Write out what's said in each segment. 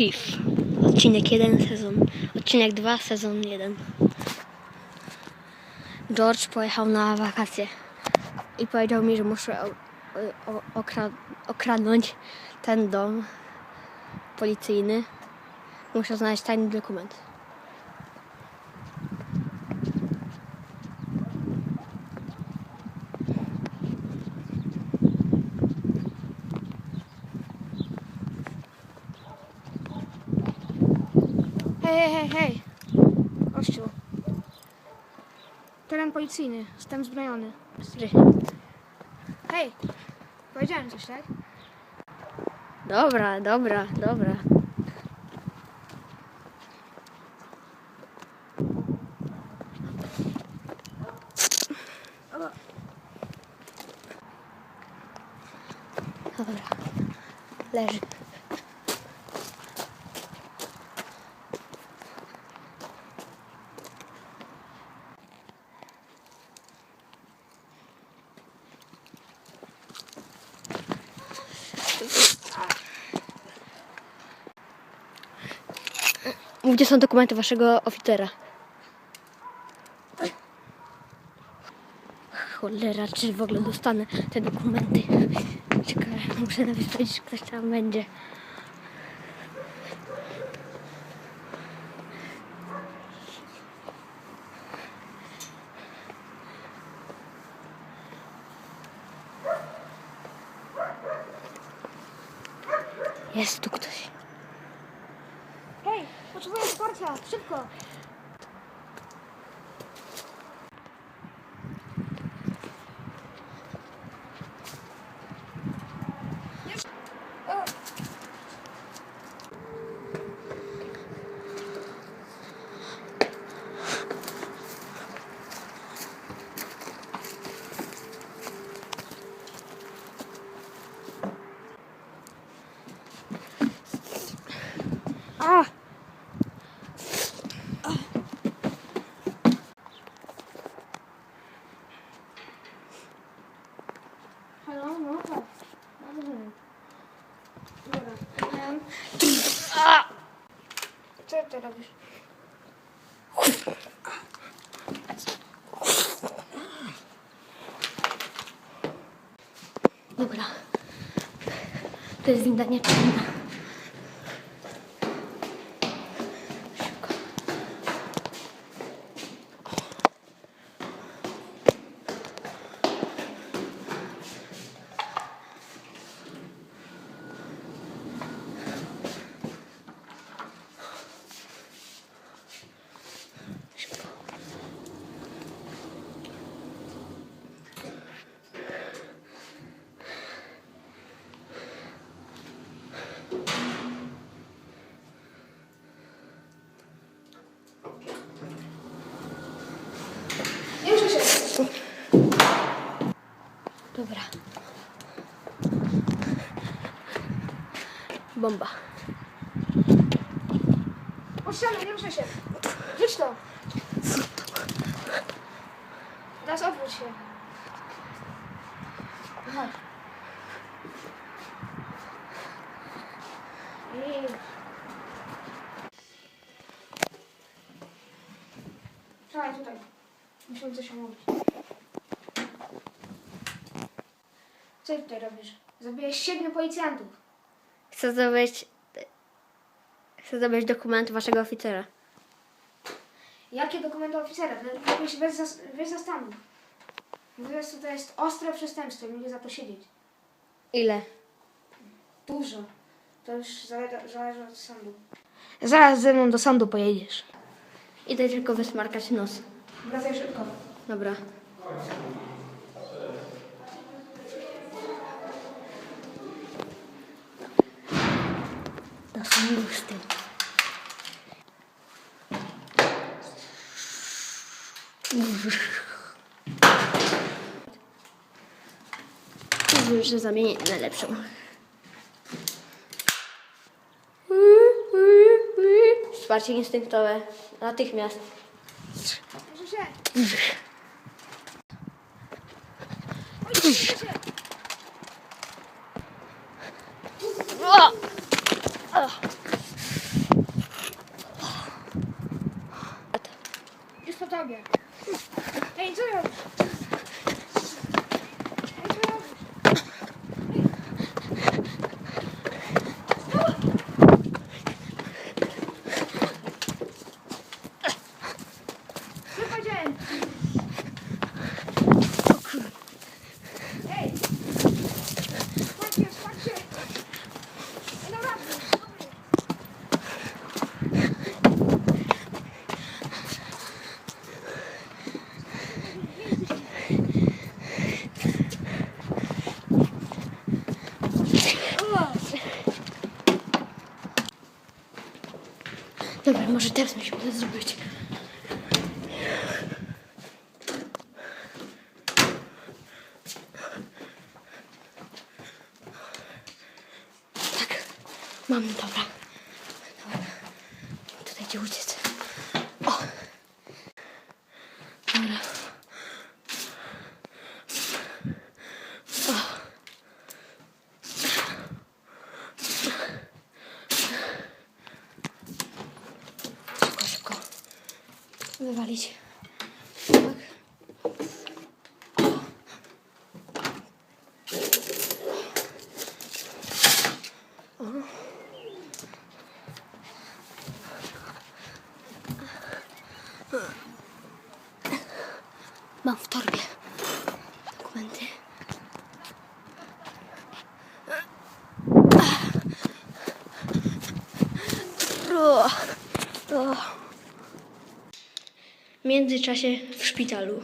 Thief. Odcinek 1, sezon. Odcinek 2, sezon 1. George pojechał na wakacje i powiedział mi, że muszę o, okra, okradnąć ten dom policyjny. Muszę znaleźć tajny dokument. Hej, hej, hej. Kościół. Teren policyjny. Jestem zbrojony. Hej. Powiedziałem coś, tak? Dobra, dobra, dobra. Dobra. Leży. Gdzie są dokumenty waszego oficera? Cholera, czy w ogóle dostanę te dokumenty? Ciekawe, muszę nawet powiedzieć, że ktoś tam będzie. Jest tu ktoś. Potrzebuję wsparcia. Szybko. Już. O. A! Halo, no tak. Dobrze. Dobra. em, Co ty robisz? Dobra. To jest winda. Szybko. Nie muszę się. Dobra. Bomba. Puszczamy, nie muszę się. Rzuć to. Teraz odwróć się. I... Czekaj, tutaj. Musimy coś omówić. Co ty tutaj robisz? Zabiłeś siedmiu policjantów. Chcę zdobyć... Chcę zdobyć dokument waszego oficera. Jakie dokumenty oficera? To się bez, zas- bez zastanów. Natomiast to jest ostre przestępstwo i będzie za to siedzieć. Ile? Dużo. To już zale- zależy od sądu. Zaraz ze mną do sądu pojedziesz. Idę tylko wysmarkać nos. Wracaj szybko. Dobra. Lusty. Już zamienię na lepszą. Wsparcie instynktowe. Natychmiast. Proszę się. Oj, proszę się. O! O! robię? Ej, co robisz? Ej, co robisz? Co powiedziałem? Ej! Spójrzcie, spójrzcie! Ej, dobra, dobra. Dobra, może teraz musimy to zrobić. Tak, mam, dobra. Dobra, tutaj gdzie uciec. Wywalić. Tak. Mam w torbie dokumenty. O, o. W międzyczasie w szpitalu.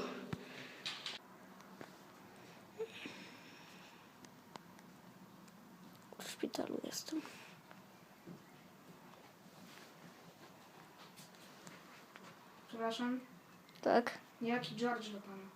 W szpitalu jestem. Przepraszam, Tak? jaki George do pana?